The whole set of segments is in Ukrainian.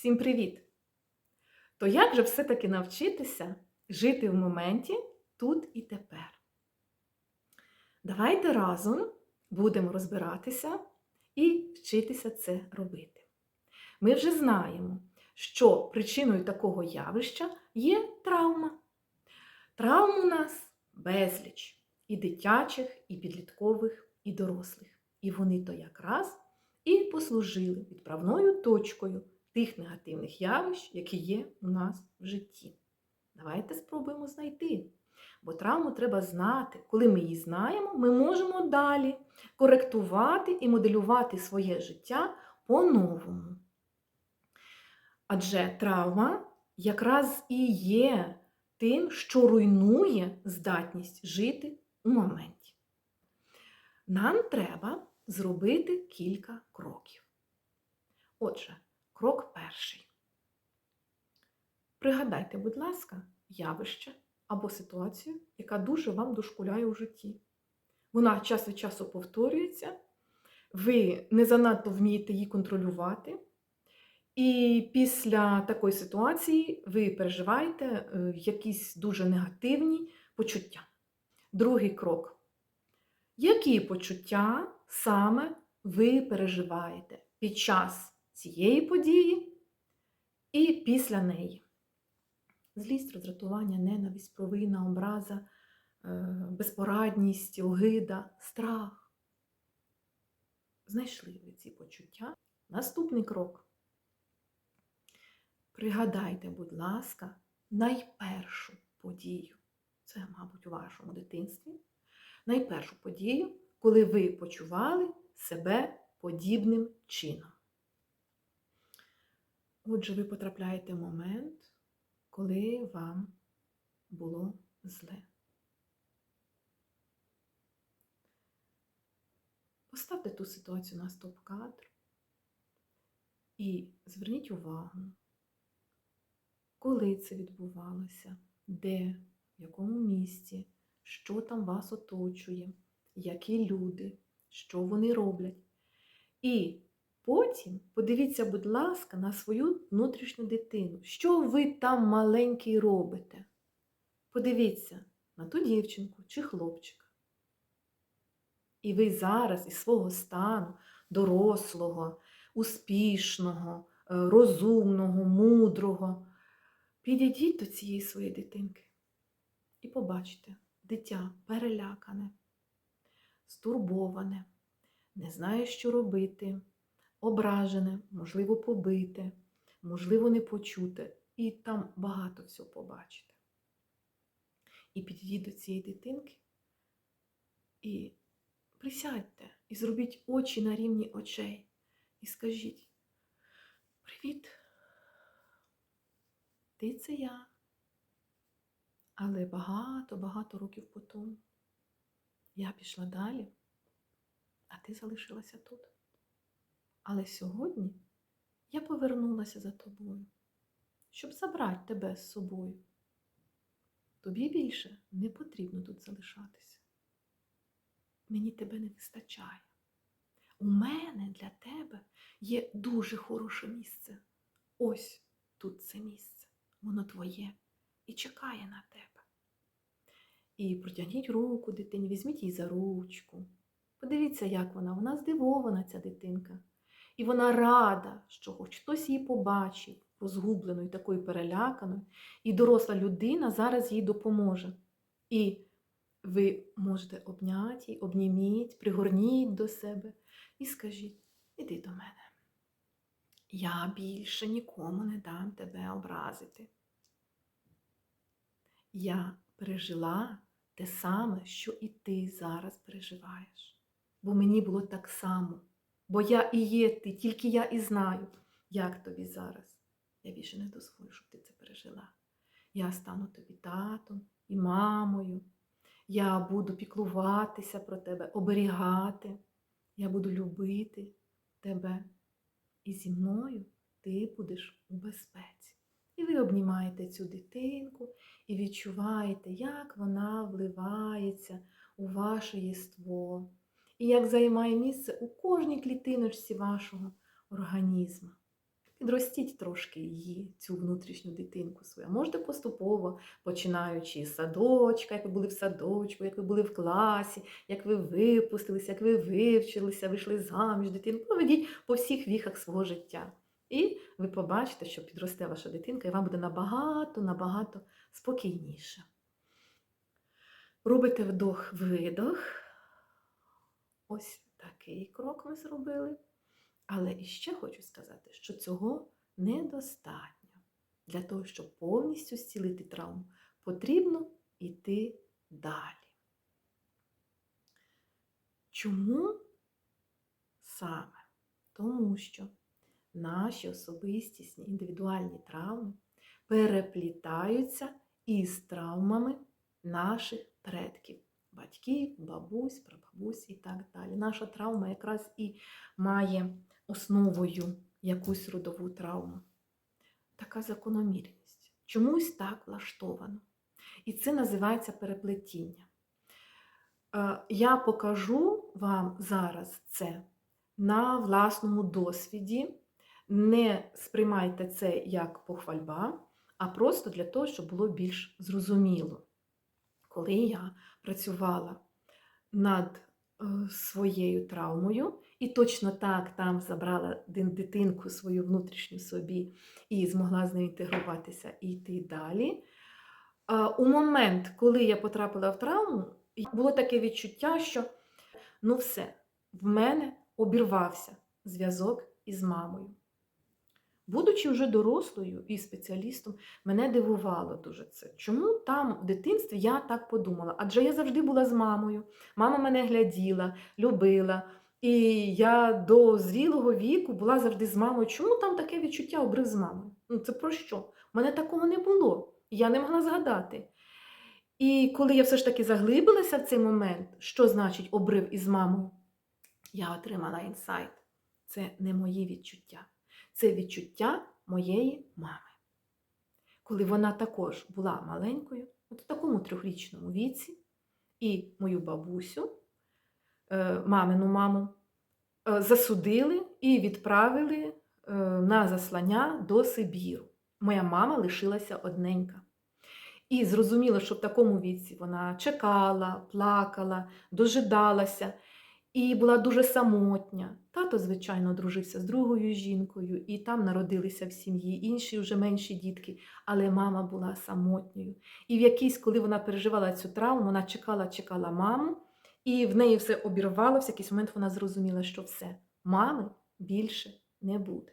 Всім привіт! То як же все-таки навчитися жити в моменті тут і тепер? Давайте разом будемо розбиратися і вчитися це робити. Ми вже знаємо, що причиною такого явища є травма. Травм у нас безліч і дитячих, і підліткових, і дорослих. І вони то якраз і послужили відправною точкою тих негативних явищ, які є у нас в житті. Давайте спробуємо знайти. Бо травму треба знати. Коли ми її знаємо, ми можемо далі коректувати і моделювати своє життя по-новому. Адже травма якраз і є тим, що руйнує здатність жити у моменті. Нам треба зробити кілька кроків. Отже, крок перший. Пригадайте, будь ласка, явище або ситуацію, яка дуже вам дошкуляє у житті. Вона час від часу повторюється, ви не занадто вмієте її контролювати. І після такої ситуації ви переживаєте е, якісь дуже негативні почуття. Другий крок. Які почуття саме ви переживаєте під час цієї події і після неї? Злість, роздратування, ненависть, провина, образа, е, безпорадність, огида, страх. Знайшли ви ці почуття? Наступний крок. Пригадайте, будь ласка, найпершу подію. Це, мабуть, у вашому дитинстві. Найпершу подію, коли ви почували себе подібним чином. Отже, ви потрапляєте в момент, коли вам було зле. Поставте ту ситуацію на стоп-кадр і зверніть увагу, коли це відбувалося, де, в якому місці, що там вас оточує, які люди, що вони роблять. І потім подивіться, будь ласка, на свою внутрішню дитину. Що ви там маленький робите? Подивіться на ту дівчинку чи хлопчика. І ви зараз із свого стану дорослого, успішного, е, розумного, мудрого. Підійдіть до цієї своєї дитинки і побачите, дитя перелякане, стурбоване, не знає, що робити, ображене, можливо, побите, можливо, не почуте. І там багато всього побачите. І підійдіть до цієї дитинки і присядьте і зробіть очі на рівні очей. І скажіть: Привіт! Ти це я. Але багато-багато років по тому я пішла далі, а ти залишилася тут. Але сьогодні я повернулася за тобою, щоб забрати тебе з собою. Тобі більше не потрібно тут залишатися. Мені тебе не вистачає. У мене для тебе є дуже хороше місце. Ось тут це місце воно твоє і чекає на тебе. І протягніть руку дитині, візьміть її за ручку. Подивіться, як вона, вона здивована, ця дитинка. І вона рада, що хоч хтось її побачить, розгубленою, такою переляканою, і доросла людина зараз їй допоможе. І ви можете обняти її, обніміть, пригорніть до себе і скажіть: іди до мене. Я більше нікому не дам тебе образити. Я пережила те саме, що і ти зараз переживаєш. Бо мені було так само. Бо я і є ти, тільки я і знаю, як тобі зараз. Я більше не дозволю, щоб ти це пережила. Я стану тобі татом і мамою. Я буду піклуватися про тебе, оберігати. Я буду любити тебе. І зі мною ти будеш у безпеці. І ви обнімаєте цю дитинку і відчуваєте, як вона вливається у ваше єство, і як займає місце у кожній клітиночці вашого організму. Підростіть трошки її, цю внутрішню дитинку свою. Можете поступово, починаючи з садочка, як ви були в садочку, як ви були в класі, як ви випустилися, як ви вивчилися, вийшли заміж, дитину. Проведіть по всіх віхах свого життя. І ви побачите, що підросте ваша дитинка, і вам буде набагато, набагато спокійніше. Робите вдох-видох. Ось такий крок ми зробили. Але іще хочу сказати, що цього недостатньо. Для того, щоб повністю зцілити травму, потрібно йти далі. Чому саме? Тому що наші особистісні індивідуальні травми переплітаються із травмами наших предків, батьків, бабусь, прабабусь і так далі. Наша травма якраз і має основою якусь родову травму. Така закономірність. Чомусь так влаштовано. І це називається переплетіння. Е, Я покажу вам зараз це на власному досвіді. Не сприймайте це як похвальба, а просто для того, щоб було більш зрозуміло. Коли я працювала над е, своєю травмою, і точно так там забрала дитинку свою внутрішню собі і змогла з нею інтегруватися і йти далі. У момент, коли я потрапила в травму, було таке відчуття, що ну все, в мене обірвався зв'язок із мамою. Будучи вже дорослою і спеціалістом, мене дивувало дуже це. Чому там в дитинстві я так подумала? Адже я завжди була з мамою. Мама мене гляділа, любила. І я до зрілого віку була завжди з мамою. Чому там таке відчуття обрив з мамою? Ну це про що? У мене такого не було. Я не могла згадати. І коли я все ж таки заглибилася в цей момент, що значить обрив із мамою, я отримала інсайт. Це не мої відчуття. Це відчуття моєї мами. Коли вона також була маленькою, от в такому трьохрічному віці, і мою бабусю, е, мамину маму, е, засудили і відправили е, на заслання до Сибіру. Моя мама лишилася одненька. І зрозуміло, що в такому віці вона чекала, плакала, дожидалася і була дуже самотня. Тато, звичайно, одружився з другою жінкою, і там народилися в сім'ї інші вже менші дітки, але мама була самотньою. І в якийсь, коли вона переживала цю травму, вона чекала, чекала маму, і в неї все обірвалося. В якийсь момент вона зрозуміла, що все, мами більше не буде.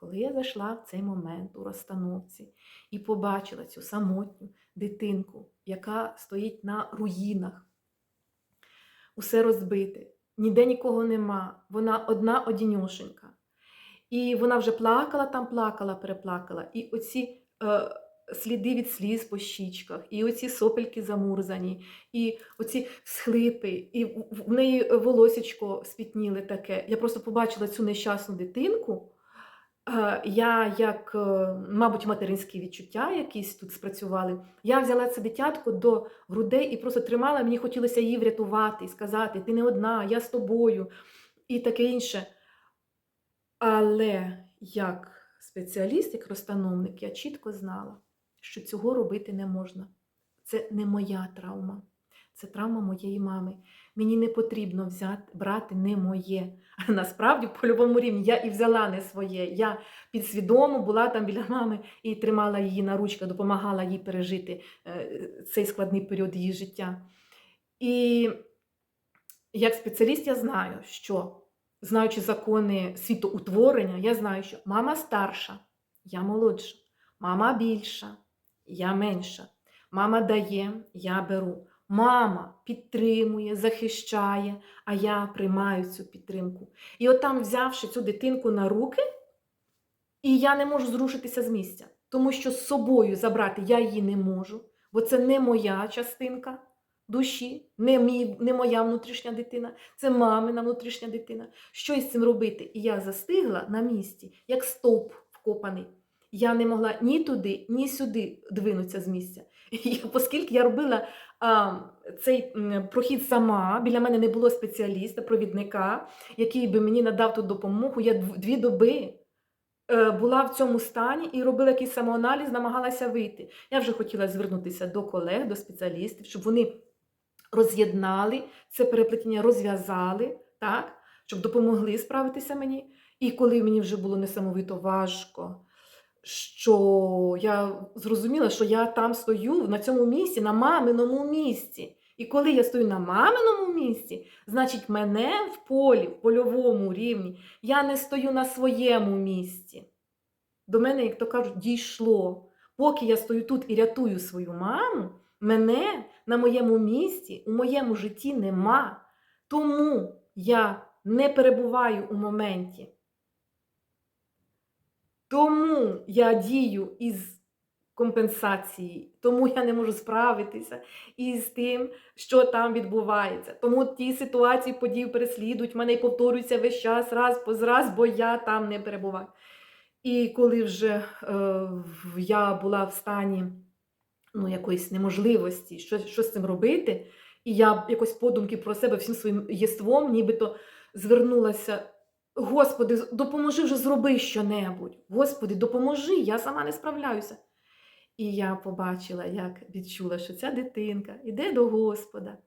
Коли я зайшла в цей момент у розстановці і побачила цю самотню дитинку, яка стоїть на руїнах, усе розбите, ніде нікого нема, вона одна одіньошенька. І вона вже плакала там, плакала, переплакала. І оці е, сліди від сліз по щічках, і оці сопельки замурзані, і оці схлипи, і в- неї волосечко спітніли таке. Я просто побачила цю нещасну дитинку. Е, Я, як, е, мабуть, материнські відчуття якісь тут спрацювали. Я взяла це дитятко до грудей і просто тримала, мені хотілося її врятувати і сказати: ти не одна, я з тобою, і таке інше. Але як спеціаліст, як розстановник, я чітко знала, що цього робити не можна. Це не моя травма, це травма моєї мами. Мені не потрібно взяти, брати не моє. А насправді, по любому рівні, я і взяла не своє. Я підсвідомо була там біля мами і тримала її на ручках, допомагала їй пережити е, цей складний період її життя. І як спеціаліст я знаю, що, знаючи закони світоутворення, я знаю, що мама старша, я молодша, мама більша, я менша, мама дає, я беру. Мама підтримує, захищає, а я приймаю цю підтримку. І от там, взявши цю дитинку на руки, і я не можу зрушитися з місця, тому що з собою забрати я її не можу, бо це не моя частинка душі, не, мій, не моя внутрішня дитина, це мамина внутрішня дитина. Що із цим робити? І я застигла на місці, як стовп вкопаний. Я не могла ні туди, ні сюди двинутися з місця. І оскільки я робила а, цей прохід сама, біля мене не було спеціаліста, провідника, який би мені надав ту допомогу, я дві доби е, була в цьому стані і робила якийсь самоаналіз, намагалася вийти. Я вже хотіла звернутися до колег, до спеціалістів, щоб вони роз'єднали це переплетіння, розв'язали, так, щоб допомогли справитися мені. І коли мені вже було несамовито важко, що я зрозуміла, що я там стою на цьому місці, на маминому місці. І коли я стою на маминому місці, значить, мене в полі, в польовому рівні, я не стою на своєму місці. До мене, як то кажуть, дійшло. Поки я стою тут і рятую свою маму, мене на моєму місці, у моєму житті нема. Тому я не перебуваю у моменті. Тому я дію із компенсації, тому я не можу справитися із тим, що там відбувається. Тому ті ситуації, події переслідують мене і повторюються весь час, раз по раз, бо я там не перебуваю. І коли вже е, я була в стані ну, якоїсь неможливості, що, що з цим робити, і я якось подумки про себе всім своїм єством, нібито звернулася. Господи, допоможи вже зроби щонебудь. Господи, допоможи, я сама не справляюся. І я побачила, як відчула, що ця дитинка іде до Господа,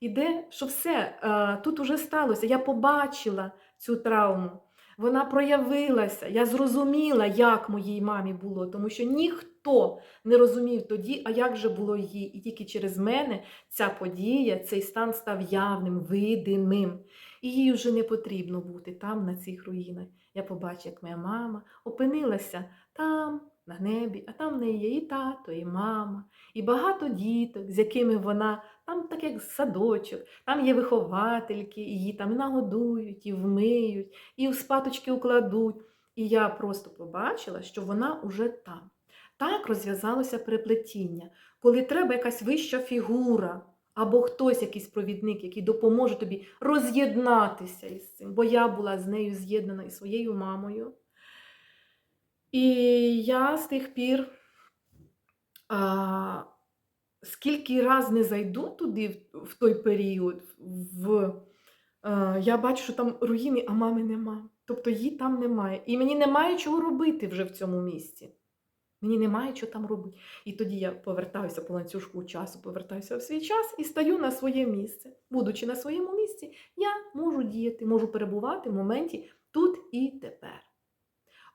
іде, що все е, тут уже сталося. Я побачила цю травму. Вона проявилася, я зрозуміла, як моїй мамі було, тому що ніхто не розумів тоді, а як же було їй. І тільки через мене ця подія, цей стан став явним, видимим. І їй вже не потрібно бути там, на цих руїнах. Я побачила, як моя мама опинилася там, на небі, а там в неї є і тато, і мама, і багато діток, з якими вона там, так як садочок, там є виховательки, її там і нагодують, і вмиють, і в спаточки укладуть. І я просто побачила, що вона уже там. Так розв'язалося переплетіння, коли треба якась вища фігура, або хтось, якийсь провідник, який допоможе тобі роз'єднатися із цим. Бо я була з нею з'єднана із своєю мамою. І я з тих пір, а, скільки раз не зайду туди в, в той період, в, а, я бачу, що там руїни, а мами нема. Тобто її там немає. І мені немає чого робити вже в цьому місці. Мені немає чого там робити. І тоді я повертаюся по ланцюжку часу, повертаюся в свій час і стаю на своє місце. Будучи на своєму місці, я можу діяти, можу перебувати в моменті тут і тепер.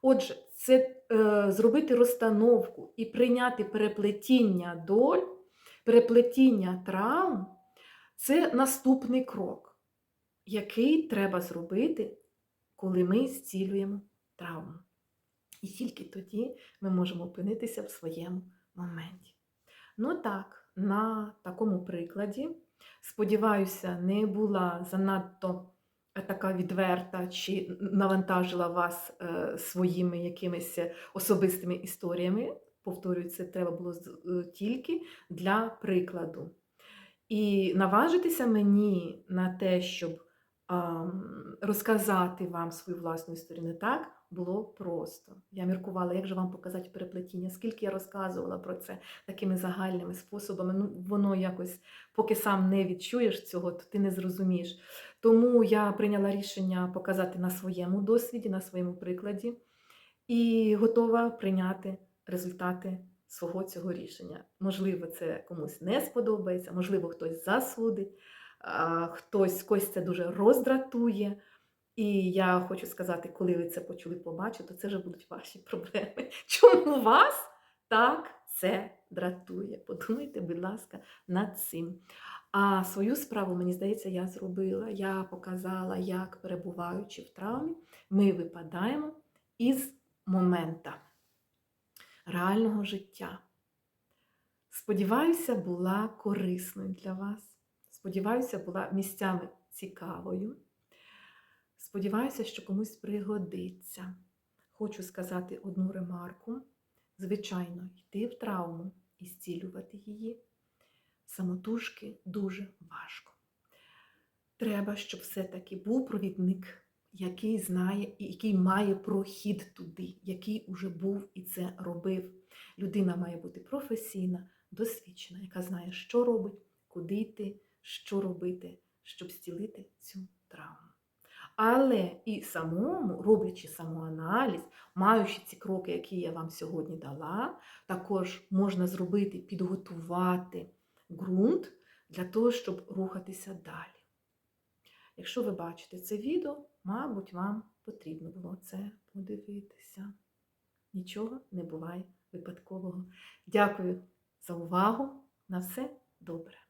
Отже, це е, зробити розстановку і прийняти переплетіння доль, переплетіння травм це наступний крок, який треба зробити, коли ми зцілюємо травму. І тільки тоді ми можемо опинитися в своєму моменті. Ну так, на такому прикладі, сподіваюся, не була занадто така відверта чи навантажила вас е, своїми якимись особистими історіями. Повторюю, це треба було е, тільки для прикладу. І наважитися мені на те, щоб розказати вам свою власну історію не так, було просто. Я міркувала, як же вам показати переплетіння, скільки я розказувала про це такими загальними способами. Ну, воно якось, поки сам не відчуєш цього, то ти не зрозумієш. Тому я прийняла рішення показати на своєму досвіді, на своєму прикладі, і готова прийняти результати свого цього рішення. Можливо, це комусь не сподобається, можливо, хтось засудить, хтось когось це дуже роздратує. І я хочу сказати, коли ви це почули побачите, то це вже будуть ваші проблеми. Чому вас так це дратує? Подумайте, будь ласка, над цим. А свою справу, мені здається, я зробила. Я показала, як перебуваючи в травмі, ми випадаємо із момента реального життя. Сподіваюся, була корисною для вас. Сподіваюся, була місцями цікавою. Сподіваюся, що комусь пригодиться. Хочу сказати одну ремарку. Звичайно, йти в травму і зцілювати її самотужки дуже важко. Треба, щоб все-таки був провідник, який знає і який має прохід туди, який уже був і це робив. Людина має бути професійна, досвідчена, яка знає, що робить, куди йти, що робити, щоб зцілити цю травму. Але і самому, роблячи самоаналіз, маючи ці кроки, які я вам сьогодні дала, також можна зробити, підготувати ґрунт для того, щоб рухатися далі. Якщо ви бачите це відео, мабуть, вам потрібно було це подивитися. Нічого не буває випадкового. Дякую за увагу. На все добре.